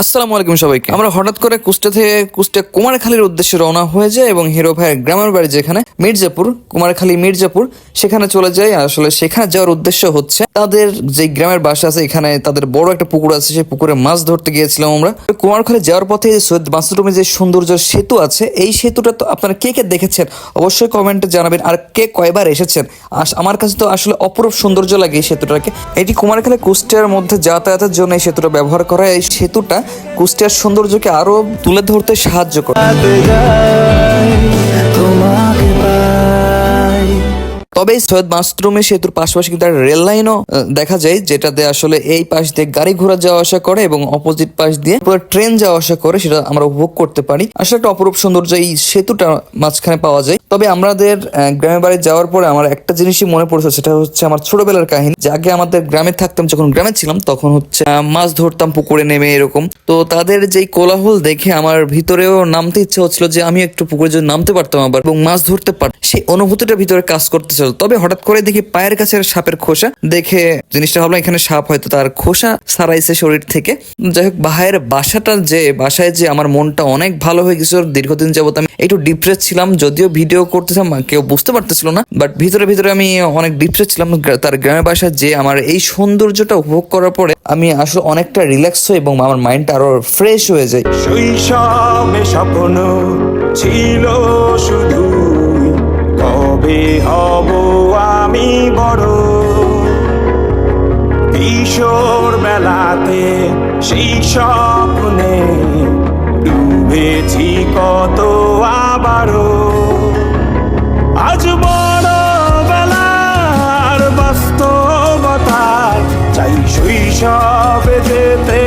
আসসালামু আলাইকুম সবাইকে। আমরা হঠাৎ করে কুষ্টা থেকে কুষ্টা কুমারখালীর উদ্দেশ্যে রওনা হয়ে যায় এবং হিরো ভাইয়ের গ্রামের বাড়ি যেখানে মির্জাপুর, কুমারখালী মির্জাপুর, সেখানে চলে যাই। আসলে সেখানে যাওয়ার উদ্দেশ্য হচ্ছে তাদের যে গ্রামের বাসা আছে, এখানে তাদের বড় একটা পুকুর আছে, সেই পুকুরে মাছ ধরতে গিয়েছিলাম আমরা। কুমারখালী যাওয়ার পথে যে সৈয়দ মাসুরুমে যে সৌন্দর্য সেতু আছে, এই সেতুটা তো আপনারা কে কে দেখেছেন? অবশ্যই কমেন্টে জানাবেন আর কে কয়বার এসেছেন? আমার কাছে তো আসলে অপরূপ সৌন্দর্য লাগে এই সেতুটাকে। এটি কুমারখালী কুষ্টিয়ার মধ্যে যাতায়াতের জন্য এই সেতুটা ব্যবহার করা। এই সেতুটা কুষ্টিয়ার সৌন্দর্যকে আরও তুলে ধরতে সাহায্য করে। তবে সৈয়দ মাসরুমে সেতুর পাশাপাশি কিন্তু একটা রেল লাইনও দেখা যায় যেটাতে আসলে এই পাশ দিয়ে গাড়ি ঘোড়া যাওয়া আসা করে এবং অপোজিট পাশ দিয়ে পুরো ট্রেন যাওয়া আসা করে সেটা আমরা উপভোগ করতে পারি। আসলে একটা অপরূপ সৌন্দর্য এই সেতুটা মাঝখানে পাওয়া যায়। তবে আমাদের আহ, গ্রামের বাড়ি যাওয়ার পরে আমার একটা জিনিসই মনে পড়েছে সেটা হচ্ছে আমার ছোটবেলার কাহিনী। যে আগে আমাদের গ্রামে থাকতাম যখন গ্রামে ছিলাম তখন হচ্ছে মাছ ধরতাম পুকুরে নেমে এরকম। তো তাদের যেই কোলাহল দেখে আমার ভিতরেও নামতে ইচ্ছে হচ্ছিল যে আমি একটু পুকুরে যদি নামতে পারতাম আবার এবং মাছ ধরতে পারতাম সেই অনুভূতিটা ভিতরে কাজ করতেছিল। তবে হঠাৎ করে দেখি পায়ের কাছে সাপের খোসা। দেখে জিনিসটা ভাবলাম এখানে সাপ হয়তো তার খোসা সারাইছে শরীর থেকে। যাই হোক বাহায়ের বাসাটা যে, বাসায় যে আমার মনটা অনেক ভালো হয়ে গেছিল, দীর্ঘদিন যাবত আমি একটু ডিপ্রেস ছিলাম, যদিও ভিডিও করতেছিলাম কেউ বুঝতে পারতেছিল না বাট ভিতরে ভিতরে আমি অনেক ডিপ্রেস ছিলাম। তার গ্রামের বাসায় যে আমার এই সৌন্দর্যটা উপভোগ করার পরে আমি আসলে অনেকটা রিল্যাক্স হই এবং আমার মাইন্ডটা আরও ফ্রেশ হয়ে যায়। শৈশবে স্বপ্ন ছিল কিশোর বেলাতে সেই স্বপ্নে ডুবেছি কত আবারও। আজ বড় বেলার বাস্তবতার চাই শৈশবে যেতে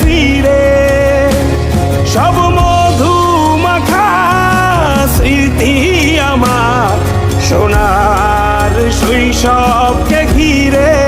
ফিরে। সব মধু মাখা স্মৃতি আমার সোনার শৈশবকে ঘিরে।